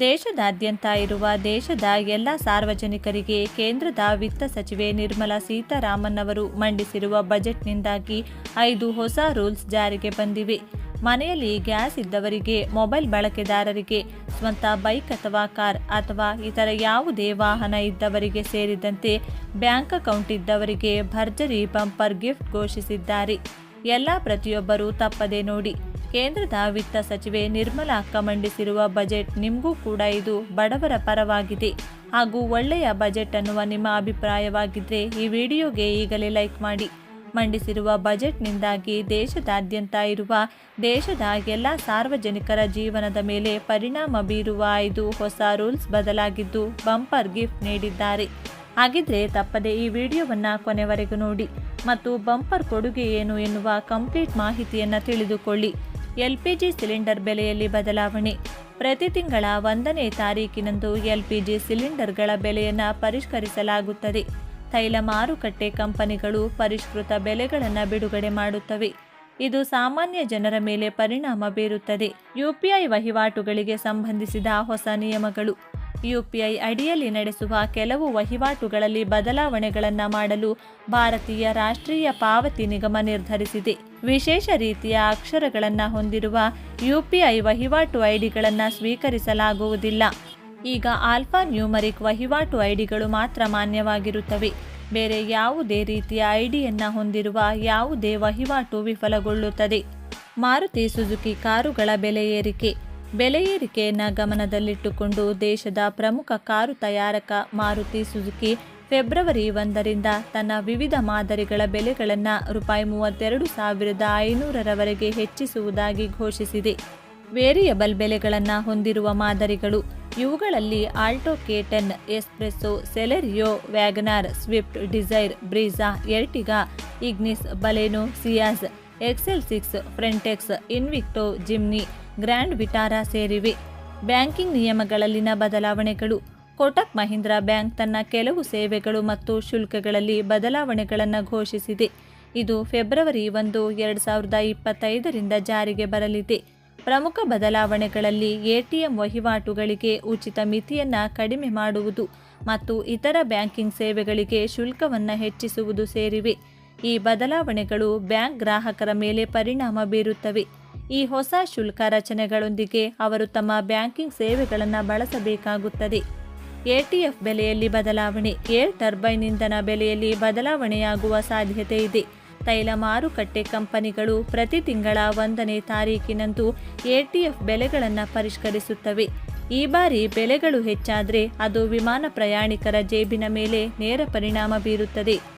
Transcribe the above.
ದೇಶದಾದ್ಯಂತ ಇರುವ ದೇಶದ ಎಲ್ಲ ಸಾರ್ವಜನಿಕರಿಗೆ ಕೇಂದ್ರದ ವಿತ್ತ ಸಚಿವೆ ನಿರ್ಮಲಾ ಸೀತಾರಾಮನ್ ಅವರು ಮಂಡಿಸಿರುವ ಬಜೆಟ್ನಿಂದಾಗಿ ಐದು ಹೊಸ ರೂಲ್ಸ್ ಜಾರಿಗೆ ಬಂದಿವೆ. ಮನೆಯಲ್ಲಿ ಗ್ಯಾಸ್ ಇದ್ದವರಿಗೆ, ಮೊಬೈಲ್ ಬಳಕೆದಾರರಿಗೆ, ಸ್ವಂತ ಬೈಕ್ ಅಥವಾ ಕಾರ್ ಅಥವಾ ಇತರ ಯಾವುದೇ ವಾಹನ ಇದ್ದವರಿಗೆ ಸೇರಿದಂತೆ ಬ್ಯಾಂಕ್ ಅಕೌಂಟ್ ಇದ್ದವರಿಗೆ ಭರ್ಜರಿ ಬಂಪರ್ ಗಿಫ್ಟ್ ಘೋಷಿಸಿದ್ದಾರೆ. ಎಲ್ಲ ಪ್ರತಿಯೊಬ್ಬರೂ ತಪ್ಪದೆ ನೋಡಿ. ಕೇಂದ್ರದ ವಿತ್ತ ಸಚಿವೆ ನಿರ್ಮಲಾ ಅಕ್ಕ ಮಂಡಿಸಿರುವ ಬಜೆಟ್ ನಿಮಗೂ ಕೂಡ ಇದು ಬಡವರ ಪರವಾಗಿದೆ. ಹಾಗೂ ಒಳ್ಳೆಯ ಬಜೆಟ್ ಅನ್ನುವ ನಿಮ್ಮ ಅಭಿಪ್ರಾಯವಾಗಿದ್ದರೆ ಈ ವಿಡಿಯೋಗೆ ಈಗಲೇ ಲೈಕ್ ಮಾಡಿ. ಮಂಡಿಸಿರುವ ಬಜೆಟ್ನಿಂದಾಗಿ ದೇಶದಾದ್ಯಂತ ಇರುವ ದೇಶದ ಎಲ್ಲ ಸಾರ್ವಜನಿಕರ ಜೀವನದ ಮೇಲೆ ಪರಿಣಾಮ ಬೀರುವ ಐದು ಹೊಸ ರೂಲ್ಸ್ ಬದಲಾಗಿದ್ದು ಬಂಪರ್ ಗಿಫ್ಟ್ ನೀಡಿದ್ದಾರೆ. ಹಾಗಿದ್ರೆ ತಪ್ಪದೆ ಈ ವಿಡಿಯೋವನ್ನು ಕೊನೆವರೆಗೂ ನೋಡಿ. ಮತ್ತು ಬಂಪರ್ ಕೊಡುಗೆ ಏನು ಎನ್ನುವ ಕಂಪ್ಲೀಟ್ ಮಾಹಿತಿಯನ್ನು ತಿಳಿದುಕೊಳ್ಳಿ. ಎಲ್ಪಿಜಿ ಸಿಲಿಂಡರ್ ಬೆಲೆಯಲ್ಲಿ ಬದಲಾವಣೆ. ಪ್ರತಿ ತಿಂಗಳ ಒಂದನೇ ತಾರೀಕಿನಂದು ಎಲ್ಪಿಜಿ ಸಿಲಿಂಡರ್ಗಳ ಬೆಲೆಯನ್ನು ಪರಿಷ್ಕರಿಸಲಾಗುತ್ತದೆ. ತೈಲ ಮಾರುಕಟ್ಟೆ ಕಂಪನಿಗಳು ಪರಿಷ್ಕೃತ ಬೆಲೆಗಳನ್ನು ಬಿಡುಗಡೆ ಮಾಡುತ್ತವೆ. ಇದು ಸಾಮಾನ್ಯ ಜನರ ಮೇಲೆ ಪರಿಣಾಮ ಬೀರುತ್ತದೆ. ಯುಪಿಐ ವಹಿವಾಟುಗಳಿಗೆ ಸಂಬಂಧಿಸಿದ ಹೊಸ ನಿಯಮಗಳು. ಯುಪಿಐ ಅಡಿಯಲ್ಲಿ ನಡೆಸುವ ಕೆಲವು ವಹಿವಾಟುಗಳಲ್ಲಿ ಬದಲಾವಣೆಗಳನ್ನು ಮಾಡಲು ಭಾರತೀಯ ರಾಷ್ಟ್ರೀಯ ಪಾವತಿ ನಿಗಮ ನಿರ್ಧರಿಸಿದೆ. ವಿಶೇಷ ರೀತಿಯ ಅಕ್ಷರಗಳನ್ನು ಹೊಂದಿರುವ ಯುಪಿಐ ವಹಿವಾಟು ಐಡಿಗಳನ್ನು ಸ್ವೀಕರಿಸಲಾಗುವುದಿಲ್ಲ. ಈಗ ಆಲ್ಫಾ ನ್ಯೂಮರಿಕ್ ವಹಿವಾಟು ಐಡಿಗಳು ಮಾತ್ರ ಮಾನ್ಯವಾಗಿರುತ್ತವೆ. ಬೇರೆ ಯಾವುದೇ ರೀತಿಯ ಐಡಿಯನ್ನು ಹೊಂದಿರುವ ಯಾವುದೇ ವಹಿವಾಟು ವಿಫಲಗೊಳ್ಳುತ್ತದೆ. ಮಾರುತಿ ಸುಜುಕಿ ಕಾರುಗಳ ಬೆಲೆ ಏರಿಕೆ. ಬೆಲೆ ಏರಿಕೆಯನ್ನು ಗಮನದಲ್ಲಿಟ್ಟುಕೊಂಡು ದೇಶದ ಪ್ರಮುಖ ಕಾರು ತಯಾರಕ ಮಾರುತಿ ಸುಜುಕಿ ಫೆಬ್ರವರಿ ಒಂದರಿಂದ ತನ್ನ ವಿವಿಧ ಮಾದರಿಗಳ ಬೆಲೆಗಳನ್ನು ರೂಪಾಯಿ ಮೂವತ್ತೆರಡು ಸಾವಿರದ ಐನೂರರವರೆಗೆ ಹೆಚ್ಚಿಸುವುದಾಗಿ ಘೋಷಿಸಿದೆ. ವೇರಿಯಬಲ್ ಬೆಲೆಗಳನ್ನು ಹೊಂದಿರುವ ಮಾದರಿಗಳು ಇವುಗಳಲ್ಲಿ Alto K ten S Presso, Celerio, Wagon R, Swift, Dzire Brezza Ertiga, Ignis, Baleno Ciaz XL six, Fronx, Invicto, Jimny Grand Vitara ಸೇರಿವೆ. ಬ್ಯಾಂಕಿಂಗ್ ನಿಯಮಗಳಲ್ಲಿನ ಬದಲಾವಣೆಗಳು. ಕೋಟಕ್ ಮಹೀಂದ್ರಾ ಬ್ಯಾಂಕ್ ತನ್ನ ಕೆಲವು ಸೇವೆಗಳು ಮತ್ತು ಶುಲ್ಕಗಳಲ್ಲಿ ಬದಲಾವಣೆಗಳನ್ನು ಘೋಷಿಸಿದೆ. ಇದು ಫೆಬ್ರವರಿ ಒಂದು, ಎರಡು ಸಾವಿರದ ಇಪ್ಪತ್ತೈದರಿಂದ ಜಾರಿಗೆ ಬರಲಿದೆ. ಪ್ರಮುಖ ಬದಲಾವಣೆಗಳಲ್ಲಿ ಎಟಿಎಂ ವಹಿವಾಟುಗಳಿಗೆ ಉಚಿತ ಮಿತಿಯನ್ನು ಕಡಿಮೆ ಮಾಡುವುದು ಮತ್ತು ಇತರ ಬ್ಯಾಂಕಿಂಗ್ ಸೇವೆಗಳಿಗೆ ಶುಲ್ಕವನ್ನು ಹೆಚ್ಚಿಸುವುದು ಸೇರಿವೆ. ಈ ಬದಲಾವಣೆಗಳು ಬ್ಯಾಂಕ್ ಗ್ರಾಹಕರ ಮೇಲೆ ಪರಿಣಾಮ ಬೀರುತ್ತವೆ. ಈ ಹೊಸ ಶುಲ್ಕ ರಚನೆಗಳೊಂದಿಗೆ ಅವರು ತಮ್ಮ ಬ್ಯಾಂಕಿಂಗ್ ಸೇವೆಗಳನ್ನು ಬಳಸಬೇಕಾಗುತ್ತದೆ. ಎಟಿಎಫ್ ಬೆಲೆಯಲ್ಲಿ ಬದಲಾವಣೆ, ಏರ್ ಟರ್ಬೈನ್ ಇಂಧನ ಬೆಲೆಯಲ್ಲಿ ಬದಲಾವಣೆಯಾಗುವ ಸಾಧ್ಯತೆ ಇದೆ. ತೈಲ ಮಾರುಕಟ್ಟೆ ಕಂಪನಿಗಳು ಪ್ರತಿ ತಿಂಗಳ ಒಂದನೇ ತಾರೀಕಿನಂದು ಎಟಿಎಫ್ ಬೆಲೆಗಳನ್ನು ಪರಿಷ್ಕರಿಸುತ್ತವೆ. ಈ ಬಾರಿ ಬೆಲೆಗಳು ಹೆಚ್ಚಾದರೆ ಅದು ವಿಮಾನ ಪ್ರಯಾಣಿಕರ ಜೇಬಿನ ಮೇಲೆ ನೇರ ಪರಿಣಾಮ ಬೀರುತ್ತದೆ.